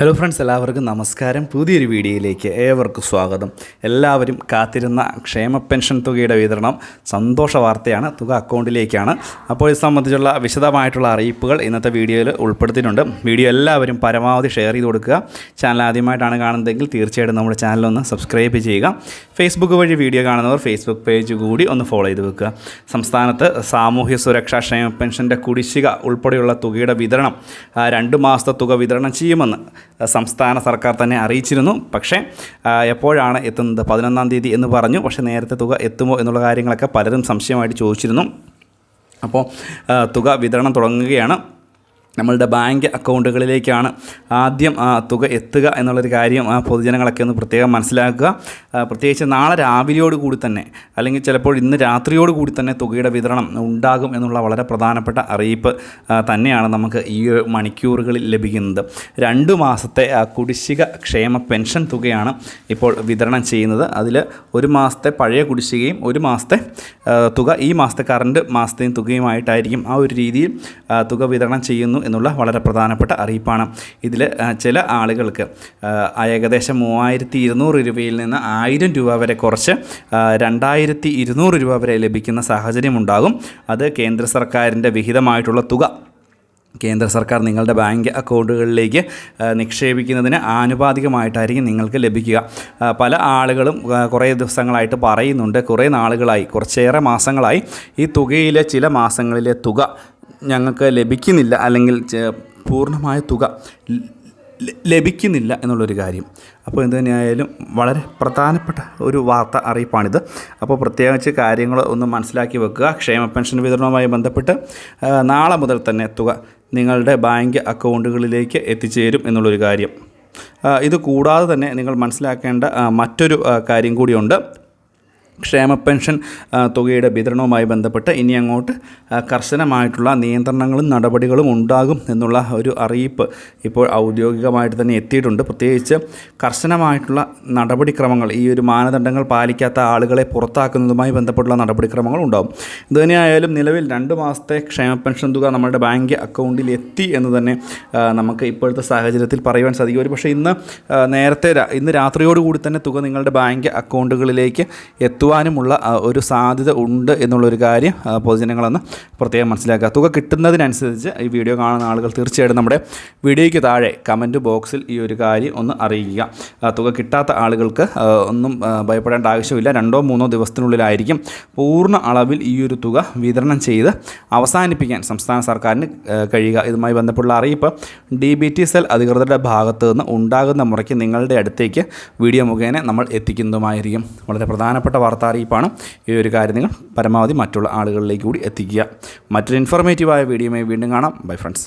Hello friends എല്ലാവർക്കും നമസ്കാരം. പുതിയൊരു വീഡിയോയിലേക്ക് ഏവർക്കും സ്വാഗതം. എല്ലാവരും കാത്തിരുന്ന ക്ഷേമ പെൻഷൻ തുകയുടെ വിതരണം സന്തോഷ വാർത്തയാണ് തുക അക്കൗണ്ടിലേക്കാണ്. അപ്പോൾ ഇത് സംബന്ധിച്ചുള്ള വിശദമായിട്ടുള്ള അറിയിപ്പുകൾ ഇന്നത്തെ വീഡിയോയിൽ ഉൾപ്പെടുത്തിയിട്ടുണ്ട്. വീഡിയോ എല്ലാവരും പരമാവധി ഷെയർ ചെയ്ത് കൊടുക്കുക. ചാനൽ ആദ്യമായിട്ടാണ് കാണുന്നതെങ്കിൽ തീർച്ചയായിട്ടും നമ്മുടെ ചാനലൊന്ന് സബ്സ്ക്രൈബ് ചെയ്യുക. ഫേസ്ബുക്ക് വഴി വീഡിയോ കാണുന്നവർ ഫേസ്ബുക്ക് പേജ് കൂടി ഒന്ന് ഫോളോ ചെയ്ത് വെക്കുക. സംസ്ഥാനത്ത് സാമൂഹ്യ സുരക്ഷാ ക്ഷേമ പെൻഷന്റെ കുടിശ്ശിക ഉൾപ്പെടെയുള്ള തുകയുടെ വിതരണം രണ്ട് മാസത്തെ തുക വിതരണം ചെയ്യുമെന്ന് സംസ്ഥാന സർക്കാർ തന്നെ അറിയിച്ചിരുന്നു. പക്ഷേ എപ്പോഴാണ് എത്തുന്നത്? പതിനൊന്നാം തീയതി എന്ന് പറഞ്ഞു. പക്ഷേ നേരത്തെ തുക എത്തുമോ എന്നുള്ള കാര്യങ്ങളൊക്കെ പലരും സംശയമായിട്ട് ചോദിച്ചിരുന്നു. അപ്പോൾ തുക വിതരണം തുടങ്ങുകയാണ്. നമ്മളുടെ ബാങ്ക് അക്കൗണ്ടുകളിലേക്കാണ് ആദ്യം തുക എത്തുക എന്നുള്ളൊരു കാര്യം പൊതുജനങ്ങളൊക്കെ ഒന്ന് പ്രത്യേകം മനസ്സിലാക്കുക. പ്രത്യേകിച്ച് നാളെ രാവിലെയോട് കൂടി തന്നെ അല്ലെങ്കിൽ ചിലപ്പോൾ ഇന്ന് രാത്രിയോട് കൂടി തന്നെ തുകയുടെ വിതരണം ഉണ്ടാകും എന്നുള്ള വളരെ പ്രധാനപ്പെട്ട അറിയിപ്പ് തന്നെയാണ് നമുക്ക് ഈ മണിക്കൂറുകളിൽ ലഭിക്കുന്നത്. രണ്ട് മാസത്തെ കുടിശ്ശിക ക്ഷേമ പെൻഷൻ തുകയാണ് ഇപ്പോൾ വിതരണം ചെയ്യുന്നത്. അതിൽ ഒരു മാസത്തെ പഴയ കുടിശ്ശികയും ഒരു മാസത്തെ തുക ഈ മാസത്തെ കറണ്ട് മാസത്തെയും തുകയുമായിട്ടായിരിക്കും ആ ഒരു രീതിയിൽ തുക വിതരണം ചെയ്യുന്നു. എന്നുള്ള വളരെ പ്രധാനപ്പെട്ട അറിയിപ്പാണ്. ഇതിൽ ചില ആളുകൾക്ക് ഏകദേശം മൂവായിരത്തി ഇരുന്നൂറ് രൂപയിൽ നിന്ന് ആയിരം രൂപ വരെ കുറച്ച് രണ്ടായിരത്തി ഇരുന്നൂറ് രൂപ വരെ ലഭിക്കുന്ന സാഹചര്യമുണ്ടാകും അത് കേന്ദ്ര സർക്കാരിന്റെ വിഹിതമായിട്ടുള്ള തുക. കേന്ദ്ര സർക്കാർ നിങ്ങളുടെ ബാങ്ക് അക്കൗണ്ടുകളിലേക്ക് നിക്ഷേപിക്കുന്നതിന് ആനുപാതികമായിട്ടായിരിക്കും നിങ്ങൾക്ക് ലഭിക്കുക. പല ആളുകളും കുറേ ദിവസങ്ങളായിട്ട് പറയുന്നുണ്ട്. കുറേ നാളുകളായി കുറച്ചേറെ മാസങ്ങളായി ഈ തുകയിലെ ചില മാസങ്ങളിലെ തുക ഞങ്ങൾക്ക് ലഭിക്കുന്നില്ല അല്ലെങ്കിൽ പൂർണമായ തുക ലഭിക്കുന്നില്ല എന്നുള്ളൊരു കാര്യം. അപ്പോൾ എന്ത് തന്നെയായാലും വളരെ പ്രധാനപ്പെട്ട ഒരു വാർത്ത അറിയിപ്പാണിത്. അപ്പോൾ പ്രത്യേകിച്ച് കാര്യങ്ങൾ ഒന്ന് മനസ്സിലാക്കി വെക്കുക. ക്ഷേമ പെൻഷൻ വിതരണവുമായി ബന്ധപ്പെട്ട് നാളെ മുതൽ തന്നെ തുക നിങ്ങളുടെ ബാങ്ക് അക്കൗണ്ടുകളിലേക്ക് എത്തിച്ചേരും എന്നുള്ളൊരു കാര്യം. ഇത് കൂടാതെ തന്നെ നിങ്ങൾ മനസ്സിലാക്കേണ്ട മറ്റൊരു കാര്യം കൂടിയുണ്ട്. ക്ഷേമ പെൻഷൻ തുകയുടെ വിതരണവുമായി ബന്ധപ്പെട്ട് ഇനി അങ്ങോട്ട് കർശനമായിട്ടുള്ള നിയന്ത്രണങ്ങളും നടപടികളും ഉണ്ടാകും എന്നുള്ള ഒരു അറിയിപ്പ് ഇപ്പോൾ ഔദ്യോഗികമായിട്ട് തന്നെ എത്തിയിട്ടുണ്ട്. പ്രത്യേകിച്ച് കർശനമായിട്ടുള്ള നടപടിക്രമങ്ങൾ ഈ ഒരു മാനദണ്ഡങ്ങൾ പാലിക്കാത്ത ആളുകളെ പുറത്താക്കുന്നതുമായി ബന്ധപ്പെട്ടുള്ള നടപടിക്രമങ്ങൾ ഉണ്ടാകും. ഇതുതന്നെയായാലും നിലവിൽ രണ്ട് മാസത്തെ ക്ഷേമ പെൻഷൻ തുക നമ്മുടെ ബാങ്ക് അക്കൗണ്ടിൽ എത്തി എന്ന് തന്നെ നമുക്ക് ഇപ്പോഴത്തെ സാഹചര്യത്തിൽ പറയുവാൻ സാധിക്കും. ഒരു പക്ഷേ ഇന്ന് നേരത്തെ ഇന്ന് രാത്രിയോടുകൂടി തന്നെ തുക നിങ്ങളുടെ ബാങ്ക് അക്കൗണ്ടുകളിലേക്ക് എത്തുവാനുമുള്ള ആ, ഒരു സാധ്യത ഉണ്ട് എന്നുള്ളൊരു കാര്യം പൊതുജനങ്ങളെന്ന് പ്രത്യേകം മനസ്സിലാക്കുക. തുക കിട്ടുന്നതിനനുസരിച്ച് ഈ വീഡിയോ കാണുന്ന ആളുകൾ തീർച്ചയായിട്ടും നമ്മുടെ വീഡിയോയ്ക്ക് താഴെ കമന്റ് ബോക്സിൽ ഈ ഒരു കാര്യം ഒന്ന് അറിയിക്കുക. തുക കിട്ടാത്ത ആളുകൾക്ക് ഒന്നും ഭയപ്പെടേണ്ട ആവശ്യമില്ല. രണ്ടോ മൂന്നോ ദിവസത്തിനുള്ളിലായിരിക്കും പൂർണ അളവിൽ ഈ ഒരു തുക വിതരണം ചെയ്ത് അവസാനിപ്പിക്കാൻ സംസ്ഥാന സർക്കാരിന് കഴിയുക. ഇതുമായി ബന്ധപ്പെട്ടുള്ള അറിയിപ്പ് ഡി ബി ടി സെൽ അധികൃതരുടെ ഭാഗത്തു നിന്ന് ഉണ്ടാകുന്ന മുറയ്ക്ക് നിങ്ങളുടെ അടുത്തേക്ക് വീഡിയോ മുഖേന നമ്മൾ എത്തിക്കുന്നതുമായിരിക്കും. വളരെ പ്രധാനപ്പെട്ട വാർത്താ അറിയിപ്പാണ്. ഈ ഒരു കാര്യം നിങ്ങൾ പരമാവധി മറ്റുള്ള ആളുകളിലേക്ക് കൂടി എത്തിക്കുക. മറ്റൊരു ഇൻഫോർമേറ്റീവായ വീഡിയോയുമായി വീണ്ടും കാണാം. Bye friends